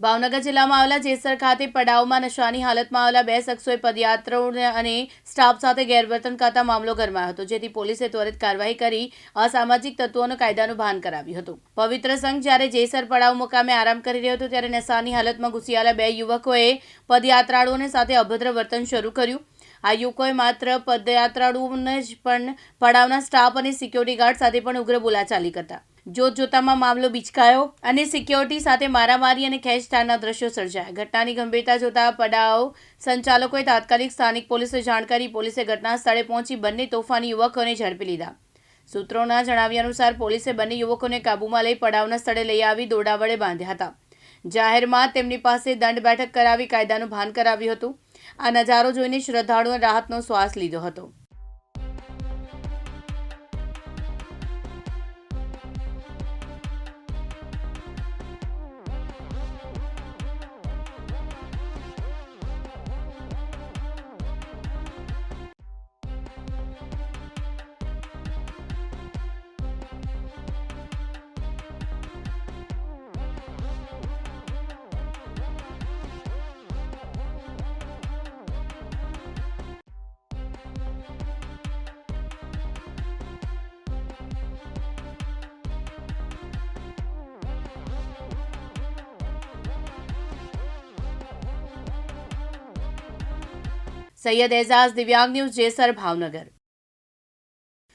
ભાવનગર જિલ્લામાં આવેલા જેસર ખાતે પડાવમાં નશાની હાલતમાં આવેલા બે શખ્સોએ પદયાત્રાઓને અને સ્ટાફ સાથે ગેરવર્તન કરતા મામલો ગરમાયો હતો, જેથી પોલીસે ત્વરિત કાર્યવાહી કરી અસામાજિક તત્વોનો કાયદાનું ભાન કરાવ્યું હતું. પવિત્ર સંઘ જ્યારે જેસર પડાવ મુકામે આરામ કરી રહ્યો હતો, ત્યારે નશાની હાલતમાં ઘૂસી બે યુવકોએ પદયાત્રાળુઓને સાથે અભદ્ર વર્તન શરૂ કર્યું. આ યુવકોએ માત્ર પદયાત્રાળુઓને જ પણ પડાવના સ્ટાફ અને સિક્યોરિટી ગાર્ડ સાથે પણ ઉગ્ર બોલાચાલી કરતા. જોત જોતામાં મામલો બિચકાયો અને સિક્યોરિટી સાથે મારામારી અને ખેંચતાના દ્રશ્યો સર્જાયા. ઘટનાની ગંભીરતા જોતા પડાવ સંચાલકોએ તાત્કાલિક સ્થાનિક પોલીસે જાણ કરી પોલીસે ઘટના સ્થળે પહોંચી બંને તોફાની યુવકોને ઝડપી લીધા. સૂત્રોના જણાવ્યા અનુસાર પોલીસે બંને યુવકોને કાબૂમાં લઈ પડાવના સ્થળે લઈ આવી દોડા વડે બાંધ્યા હતા. જાહેરમાં તેમની પાસે દંડ બેઠક કરાવી કાયદાનું ભાન કરાવ્યું હતું. આ નજારો જોઈને શ્રદ્ધાળુએ રાહતનો શ્વાસ લીધો હતો. સૈયદ એઝાઝ દિવ્યાંગ ન્યૂઝ જેસર ભાવનગર.